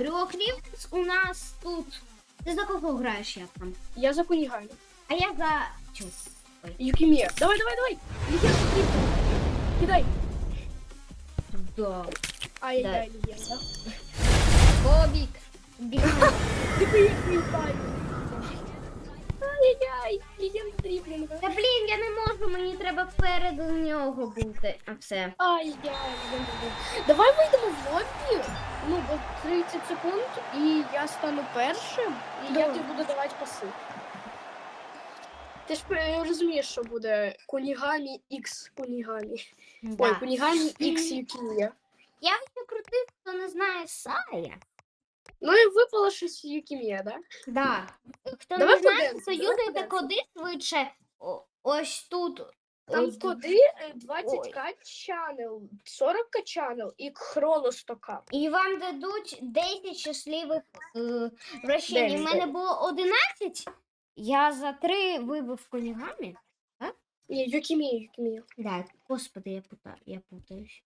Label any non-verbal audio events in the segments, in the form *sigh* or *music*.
Да, Брюо у нас тут. Ти за кого граєш як там? Я за Кунігаю. А я за чу. Юкімія. Давай, давай, давай. Легенда Крипто. Кидай. Да. Ай-яй, легенда. Бобік. Біг. *laughs* Ти як Ай-яй, легенда Дріблінга. Та блін, я не можу, мені треба перед нього бути. А все. Ай-яй, легенда Дріблінга. Давай вийдемо в лобі. Ну, бо 30 секунд, і я стану першим, і я Добре. тобі буду давати паси. Ти ж е, розумієш, що буде Кунігамі X Кунігамі. Ой, Да. Кунігамі X Юкімія. Я вже крутив, хто не знає Сая. Ну і випало щось Юкімія, да? Да. Хто Давай не знає, подивимося, то давай юзайте подивимося. коди швидше. О, ось тут. Там Ось коди е, 20к чанел, 40к чанел і хроно 100к. І вам дадуть 10 щасливих е, вращень. У Дев'ять. мене було 11. Я за 3 вибив конігамі. Ні, Юкімія, Юкімія. Да, господи, я пута, я путаюсь.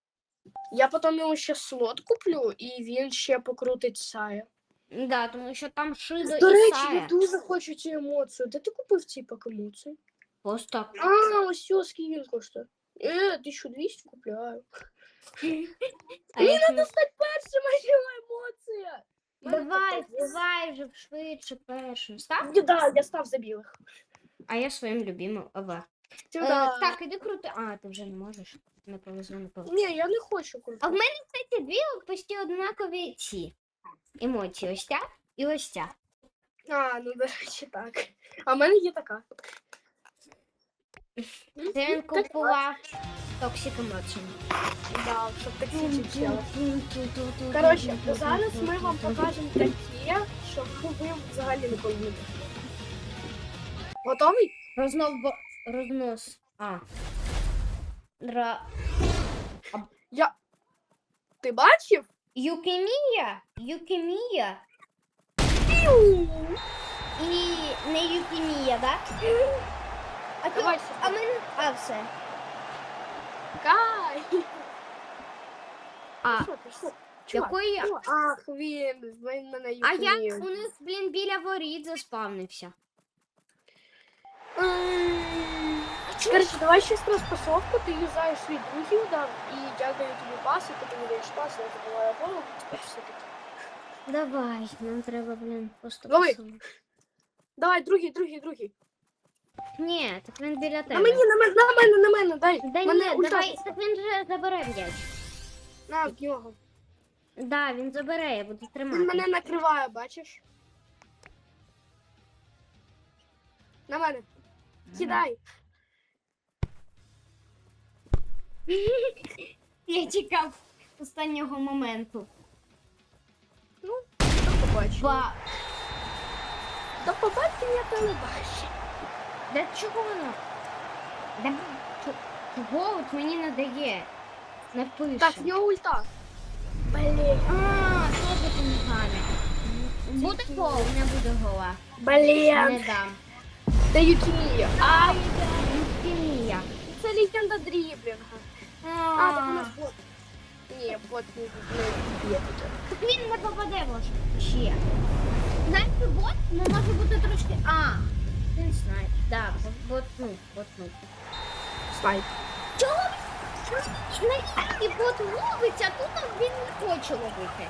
Я потім йому ще слот куплю, і він ще покрутить Сая. Да, тому що там Шидо До і речі, я Сая. дуже хочу цю емоцію. Де ти купив ці покемоції? Просто. А, ось цього скільки він коштує. Е, 1200 купляю. *laughs* А я не- Стать першим, а його емоція. Давай, давай вже швидше першим. Став? Ні, Да, я став за білих. А я своїм любимим ова. Е, Сюда. так, іди крути. А, ти вже не можеш. Не повезло, не повезло. Ні, я не хочу А в мене, кстати, дві почти однакові ці емоції. Ось ця і ось ця. А, ну до речі, так. А в мене є така. Це він купував Toxic Emotion. Да, щоб такі чели. Коротше, зараз ми вам покажемо такі, що ви взагалі не повинні. Готовий? Рознов рознос. А. Ра... Я. Ти бачив? Юкемія. Юкемія. І не юкемія, да? А, то... Давай, а мене... А, все. Кай! А, Що ти, що? Чувак, якої я... Ах, він, він мене А я юкімів. у них, блін, біля воріт заспавнився. М, Коротше, давай ще розпасовку, ти юзаєш свій другий удар, і я даю тобі пас, ти мені даєш пас, я забуваю голову, тепер все таки. Давай, нам треба, блін, просто Давай. посунути. Давай, другий, другий, другий. Ні, так він біля тебе. На мені, на мене, на мене, на мене, дай. Да мене ні, ульта давай, так він же забере м'яч. На, в нього. Да, він забере, я буду Він тримати. мене накриває, бачиш? На мене. Кидай. Я чекав останнього моменту. Ну, до побачення. Ба. До побачення телебачення. Да чого воно? Да чо- чого от мені не дає? Не пише. Так, в нього ульта. Блін. А, що ти не Буде гол, не буде гола. Не Блін. дам. Це Юкімія. Ай, Хімія. це легенда дріблінга. А, так у нас бот. Ні, бот не б'є тут. Так він не попаде може. Ще. Знаєте, бот ну, може бути трошки. А, він знає. Да, бот, ботнув, ботнув. Снайп. Чого? Навіть бот ловить, а тут він не хоче ловити.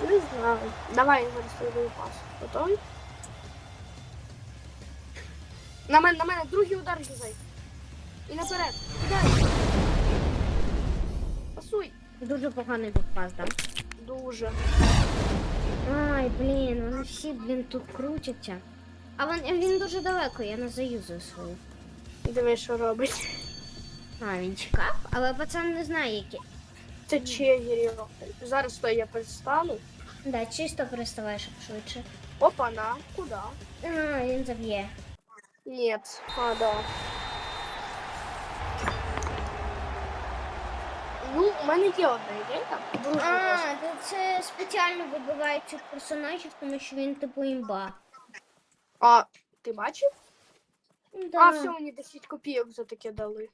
Не знаю. Давай я зараз пас. Готовий? На мене, на мене, другий удар юзай. І наперед. Кидай. Пасуй. Дуже поганий попас, да? Дуже. Ай, блін, вони всі, блін, тут крутяться. А він, він дуже далеко, я не заюзаю свою. Диви, що робить. А, він чекав, але пацан не знає, які. Це чегірів. Зараз то я перестану. Да, чисто переставай, щоб швидше. Опа, на. Куда? А, він заб'є. Нет. А, да. Ну, у мене є одна ідея. А, то це спеціально вибивають цих персонажів, тому що він типу імба. А ти бачив? Да. А, все, мені 10 копійок за таке дали.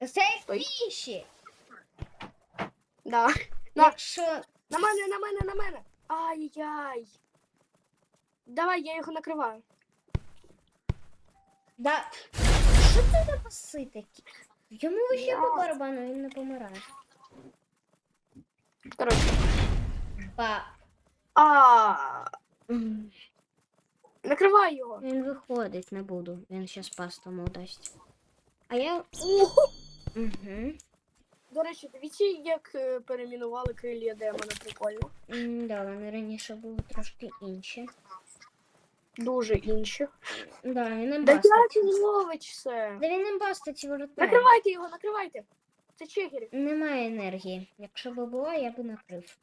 Це Стой. фіші. Да. На. Якщо На мене, на мене, на мене. Ай-яй. Давай, я його накриваю. Да. Що це за паси такі? Йому ще по барабану, він не помирає. Коротше. Ба. А, накривай його. Він виходить, не буду. Він ще спас тому дасть. А я. Угу. До речі, дивіться, як е, перейменували крилля демона прикольно. Да, вони раніше були трошки інші. Дуже інші. Да, він не Да бастить. як він ловить все? Да він не бастить воротник. Накривайте його, накривайте. Це чигері. Немає енергії. Якщо б була, я б накрив.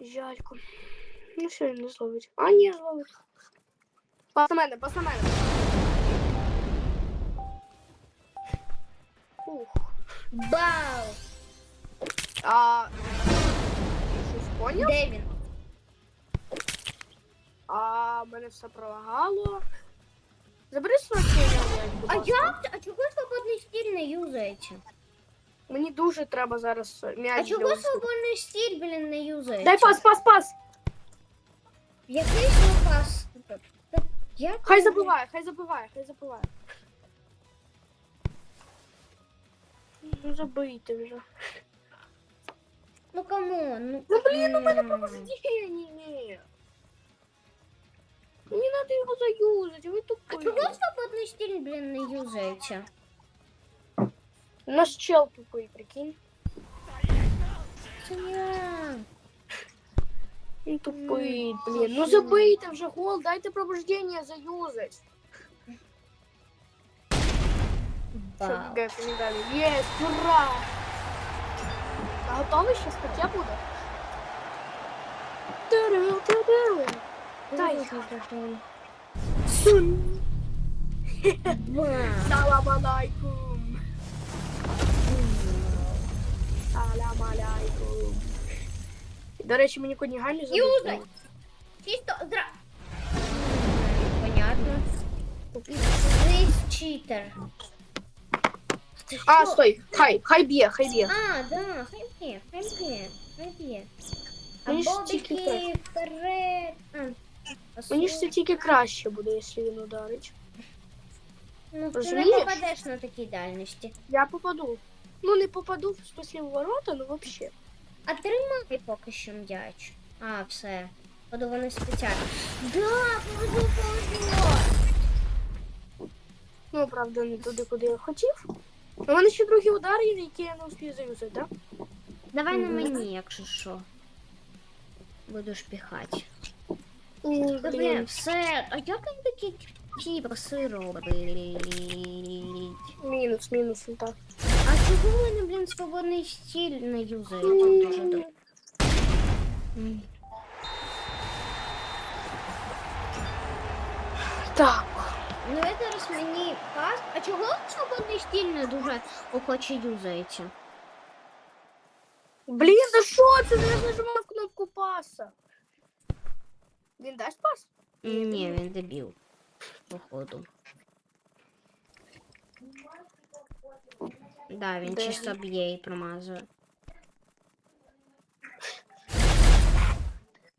Жалько. Ну що він не зловить? А, ні, зловить. Пас на мене, пас на мене. Ух. Бау! А... Щось поняв? Де він? А мене все пролагало. Забери м'яч, будь А ласка. як? А чого свободний стіль не юзається? Мені дуже треба зараз м'яч. А для чого усіх. свободний стіль, блін, не юзається? Дай пас, пас, пас! Який? Та Як? Хай забиває, хай забиває, хай забиває. Ну забийте вже. Ну камон, ну. Ну блін, у мене м. повреждення. Ні. Мені треба його заюзати, ви А тупий. чого свободний стіль, блін, не юзається? Наш чел тупий, прикинь. Це я. Він тупий, М, блін. Ну слушай. забийте вже гол, дайте пробуждення заюзать. Щоб Бау. гепи не дали. Єсть, ура! А готовий ще стаття буде? Ту-ру-ту-ру. Дай. Алейкум. Салам. До речі, мені забив. Юзай. Чисто зра. Понятно. Здесь читер. А, стой, хай, хай б'є, хай б'є. А, да, хай б'є, хай б'є, хай б'є. А бобики вперед. А, Мені ж це тільки краще буде, якщо він ударить. Ну, ти не розумієш? попадеш на такій дальності. Я попаду. Ну, не попаду в смысле в ворота, ну вообще. А тримай поки що м'яч. А, все. Поду вони спеціально. Да, повезло, повезло. Ну, правда, не туди, куди я хотів. У мене ще другий удар, є, який я не успію заюзати, так? Давай на мені, якщо що. Буду шпіхати. Та, блін, все. А як він такі кіберси робить? Мінус, мінус, ну так. А чого в мене, блін, свободний стіль не юзається дуже добре? М. Так. Ну, я зараз мені пас. А чого свободний стіль не дуже охоче юзається? Блін, за що це? Я ж нажимав кнопку паса. Він дасть пас? Ні, він дебіл. Походу. Да, він Де чисто б'є і промазує.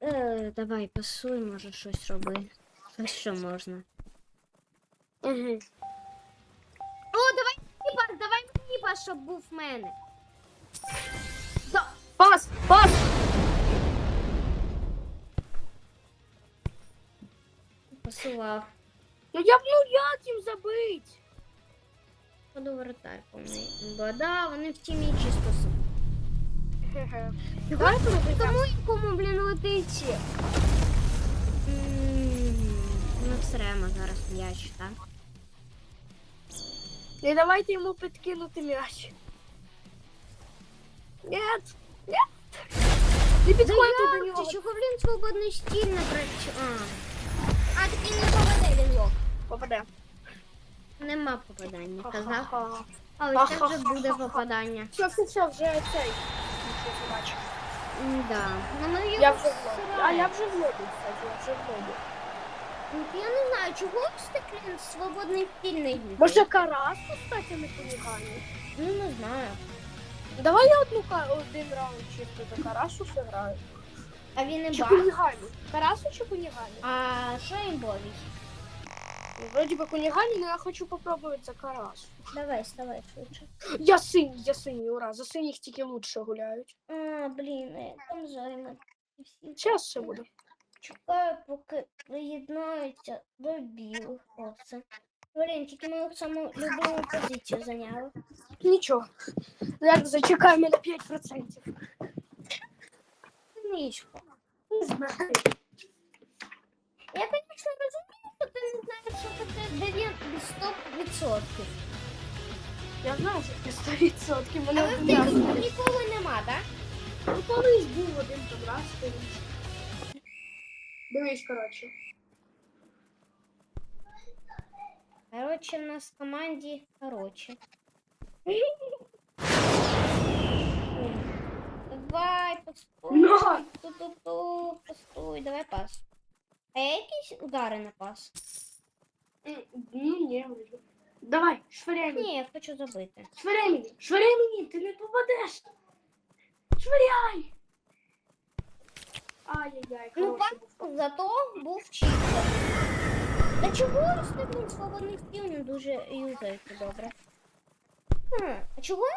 Е, давай, пасуй, може щось роби. Щось що можна. Угу. О, давай мені пас, давай мені пас, щоб був в мене. Пас! Пас! Пасував. Ну я б ну як їм забить? Ходу воротар повний. Бо да, вони в тімі чисто. с- Хе-хе. Давай поробити. Кому кому, блін, летить? Ми всремо зараз м'яч, так? Не давайте йому підкинути м'яч. Нет! Нет! Не підходьте до нього. Чого, блін, свободний стіль не працює? А, не попаде, він лох. Попаде. Нема попадання, казав. Ха-ха-ха. А ось так же буде попадання. Все, все, все, вже цей. Нічого не бачу. Да. Ну, ну, Я вже в лобі. А я вже в лобі, кстати, я вже в лобі. Ну, Я не знаю, чого ось такий свободний їде. Може Карасу, кстати, не понігає? Ну, не знаю. Давай я одну ка- один раунд чисто за Карасу зіграю. А він не Чи баг. Кунігамі? Карасу чи Кунігамі? А що імбовий? Ну, Вроді би Кунігамі, але я хочу попробувати за Карасу. Давай, вставай швидше. Я синій, я синій, ура. За синіх тільки лучше гуляють. А, блін, я там займе. Зараз все буде. чекаю, поки приєднаються до білих. Все. Блін, тільки мою саму любиму позицію зайняли. Нічого. Зараз зачекаємо на 5%. Нічко. Не знаю. Я, звісно, розумію, що ти не знаєш, що 9 100%. Я знаю, що це 100%. Мене Але в одразу. тебе нікого нема, так? Ну, колись був один там раз, колись. Дивись, коротше. Коротше, в нас в команді коротше. *laughs* Давай, постой. На! Ту-ту-ту, постой, давай пас. А є якісь удари на пас? Ну, ні, вроді. Давай, швиряй мені. Ні, я хочу забити. Швиряй мені. Швиряй мені, ти не попадеш. Швиряй. Ай-яй-яй, Ну, пас. Зато був чисто. Та чого ось так він свободний стіл не дуже юзається добре? Хм, а чого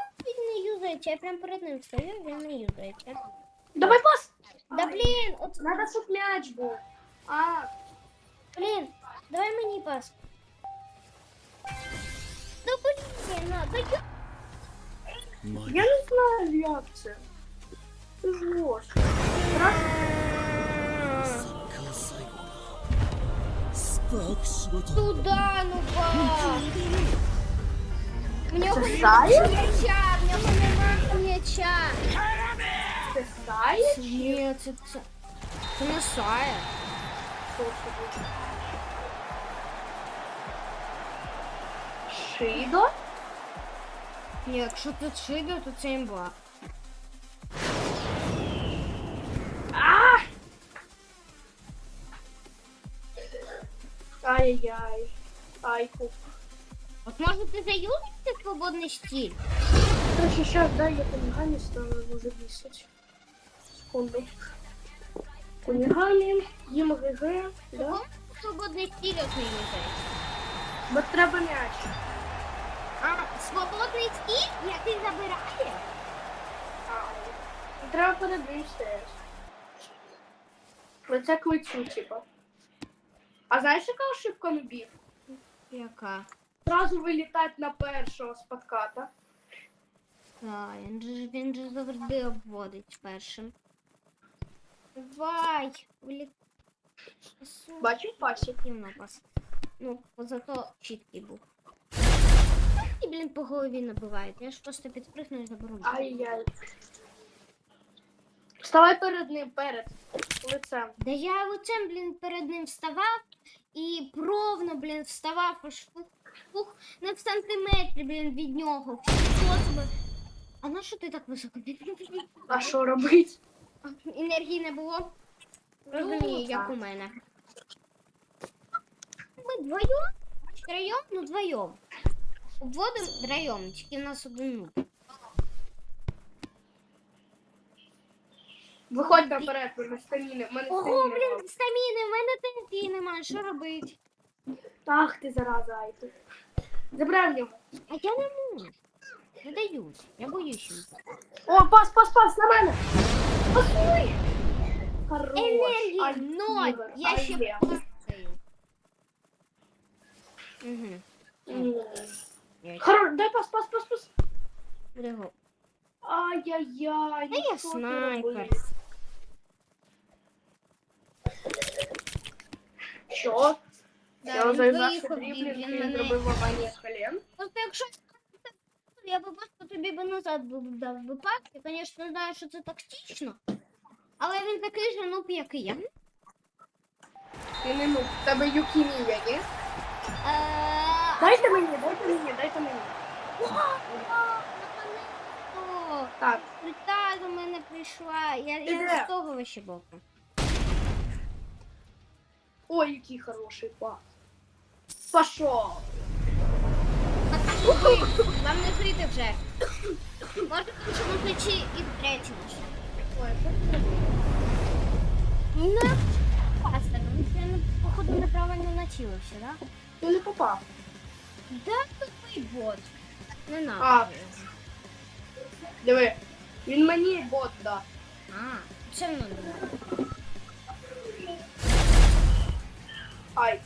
не юзається, я прям перед ним стою, він не. Давай пас! Да блин, вот Надо, щоб м'яч был. А, блин, давай мені пас. Ну, да блин, на, да я... я не знаю, як це. Ж лож. Раз. Туда, ну пас! Ну, В нього Це немає м'яча, в нього немає м'яча. ти знаєш? Ні, це, це, це не це буде? Шидо? Ні, якщо це Шидо, то це імба. Ай-яй. Айку. От може ти заюзаєш свободний стиль? Короче, сейчас, да, я Кунигами стану уже бісить. Секунду. Кунигами, їм ГГ, да? Свободний стиль от? Бо треба м'яч. А, свободний стиль? Який забирає? А, треба перед ним стояти. Лице к лицю, типа. А знаєш, яка ошибка нубів? Яка? Зразу вилітати на першого з подката. Так, він же, він же завжди обводить першим. Давай, вліт. Бачив пасі? Рівно пас. Ну, зато чіткий був. І, блін, по голові набивають. Я ж просто підпригну і заберу. Ай-яй. Вставай перед ним, перед лицем. Да я лицем, блін, перед ним вставав і провно, блін, вставав аж пух, пух на сантиметрі, блін, від нього. А на що ти так високо? А що робить? Енергії не було. Розумію, як у мене. Ми вдвоєм? Втроєм? Ну вдвоєм. Обводимо втроєм, тільки в нас один ну. Виходь наперед, у мене стаміни. Мене Ого, стаміни. блін, стаміни, в мене тенті немає, що робити? Ах ти зараза, Айку. Забирай в нього. А я не можу. Не даюсь, я боюсь. їм. О, пас, пас, пас, на мене. Пасуй. Хорош. Енергії Ай, ноль, Ігор, я ще ай, є. пасаю. Угу. М. Я Хорош, дай пас, пас, пас, пас. буду його. Ай-яй-яй. Та ну я що ти снайпер. робиш? Я вже виїхав, він, мене... зробив ламання колен. Просто якщо я би просто тобі би назад дав би пак, я, звісно, знаю, що це тактично. Але він такий же нуб, як і я. Ти не ну, в тебе юкімія, ні? Е, Дайте мені, дайте мені, дайте мені. Так, Та до мене прийшла. Я, я з того ще боку. Ой, який хороший пас. Пошов. Вам не жити вже. Може, в іншому ключі і третій. Ой? Ну, пастор, ну це ну, походу неправильно націлився, да? Ти не попав. Да, тупий бот. Не надо. А. Диви. Він мені бот да. А, одно не надо. Ай.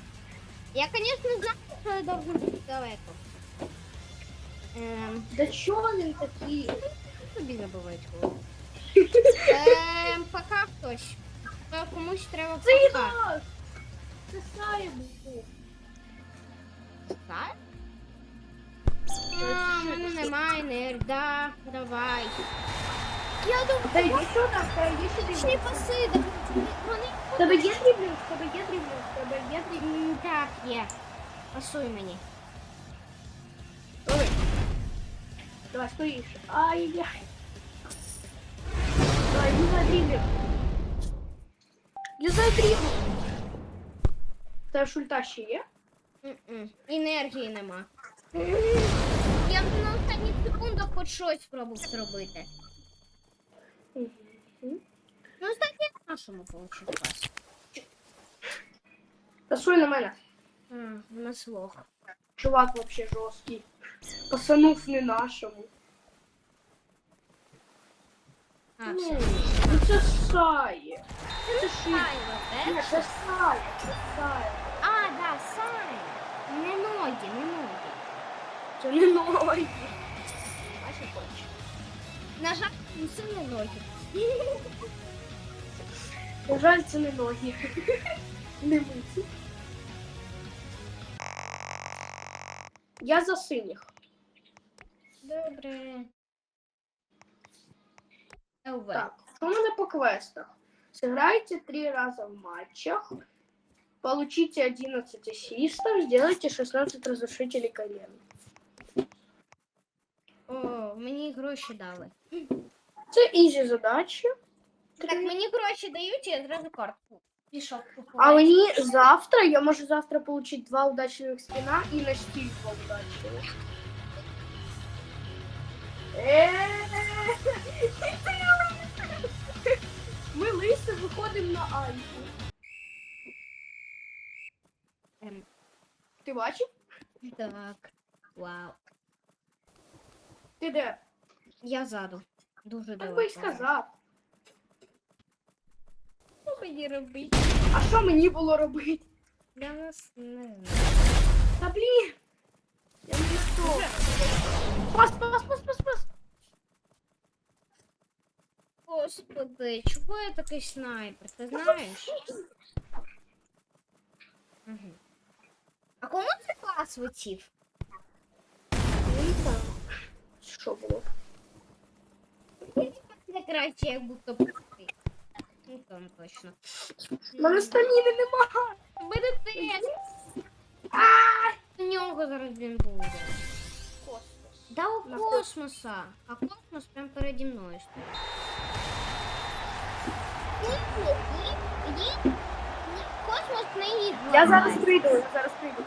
Я, конечно, знаю, що я должен бути далеко. Ем, Да чого він такий? тобі забувають голову. Ем, *laughs* пока хтось. Е, Комусь треба Це пока. нас! Це Сая був. Так? А, в мене немає енергії. Да, давай. Я думаю, Та йди сюди, та йди сюди. точні паси, да, вони... В Тебе є дріблінг, в тебе є дріблінг, в тебе є дріблінг. Так, є. Пасуй мені. Ой. Давай, стоїш. Ай-яй. Давай, юзай дріблінг. Юзай дріблінг. В Тебе шульта ще є? М-м, Енергії нема. Я б на останніх секундах хоч щось спробував зробити. Ну, так як нашому получив пас. На мене. А, нас лох. Чувак вообще жорсткий. Пасанув не нашому. А, Ну, все. ну це Сає. Це ши. Ай, Ні, это. це Сає, це Сає. А, да, сай. Не ноги, не ноги. Це не ноги. Бачиш, хочеш? На жаль, ну, не ноги. *laughs* На жаль, це не ноги. *laughs* Не миті. Я за синіх. Добре. Так, що в мене по квестах? Сыграйте три раза в матчах, получите 11 ассистов, сделайте 16 разрушителей колен. О, мені гроші дали. Це ізі задачі. Так, мені гроші дають, я зразу картку. Пішов А мені завтра, я можу завтра получить два удачных скина и на стиль два удачных. Ми лиси виходимо на Альфу. Ем, Ти бачив? Так. Вау. Ти де? Я ззаду. Дуже Так далеко. би й сказав. Що мені робити? А що мені було робити? Я вас не знаю. Та блін! Я не на то. Пас, пас, пас, пас, пас. Господи, чого я такий снайпер? Ти знаєш? Угу. А кому це клас летів? Я не знаю. Що було? Не краще, як будто б ти. Там точно. Мене стаміни нема. Буде теж. У нього зараз він буде. Космос. Да у На космоса. А космос прям переді мною стоїть. Ні, ні, ні. Космос не їх. Я зараз прийду, я зараз прийду.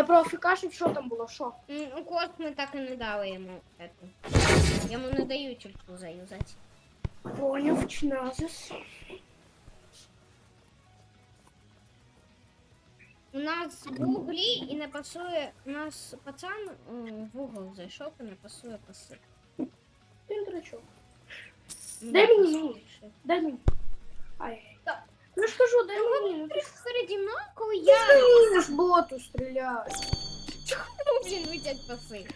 Я про афікашів, що там було, що? М, У космо так і не дали йому эту. Йому не дають ульту заюзати. Поняв, чназис. У нас в углі і не пасує. У нас пацан в угол зайшов і не пасує паси. Ти дурачок. Ну, Дай мені. Дай мені. Ай. Ну ж кажу, дай мені. Ну ти ж Переді мною, коли ти я ж вмієш боту стріляти. ну, блін, витять паси.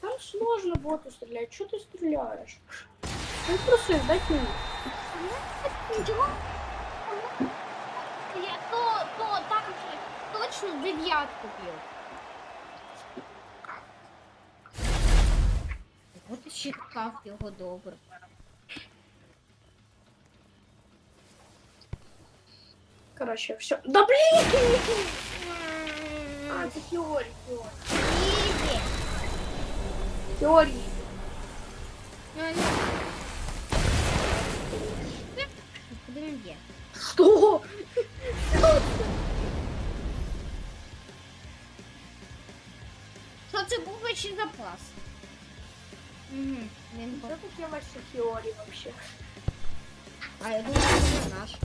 Там сложно боту стріляти. Чого ти стріляєш? Ну проси, дай мені. Нічого. Я то, то там же точно дев'ятку п'ю. От і щиткав його добре. Короче, все. Да блин! А, це теорії, теорії. Ізі. Теорії. Ну, ну. Куди він є? Що? Що це був чи запас? Угу. Він Що таке ваші теорії вообще? А я думаю, це наш.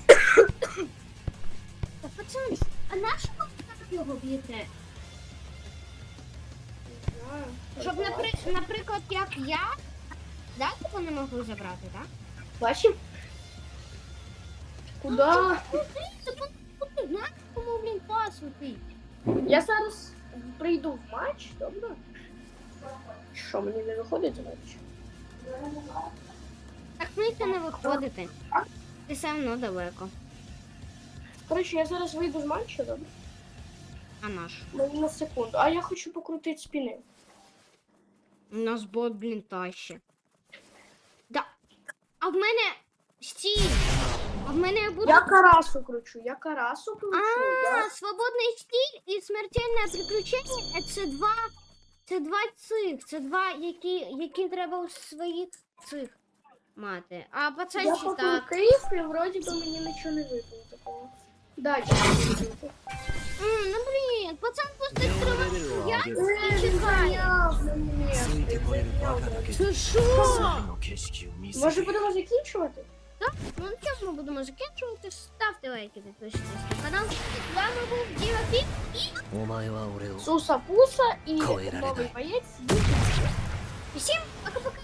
*coughs* Та пацани, а наш так його б'єте? Щоб, напри- наприклад, як я, да, його не можу забрати, так? Бачив? Куда? Ти знаєш, кому, блін, пас летить? Я зараз прийду в матч, добре? Що, мені не виходить за матч? Так мені не виходити. Ти все одно далеко. Коротше, я зараз вийду з матчу, добре? А наш? Мені на секунду. А я хочу покрутити спини. У нас бот, блін, таще. Да. А в мене стіль. А в мене буде. Я карасу кручу, я карасу кручу. А, Я... свободний стіль і смертельне приключення це два. Це два цих. Це два, які, які треба у своїх цих мати. А Я пацанчик так. покрутив, і вроді би мені нічого не випало такого. Дальше. Ну блин, пацан просто открывает. Я не чекаю. Це що? Може будемо закінчувати? Так, ну на цьому ми будемо Ставьте лайки, подписывайтесь. на канал. З вами був Діва Пік і Суса Пуса і новий боєць. І пока-пока.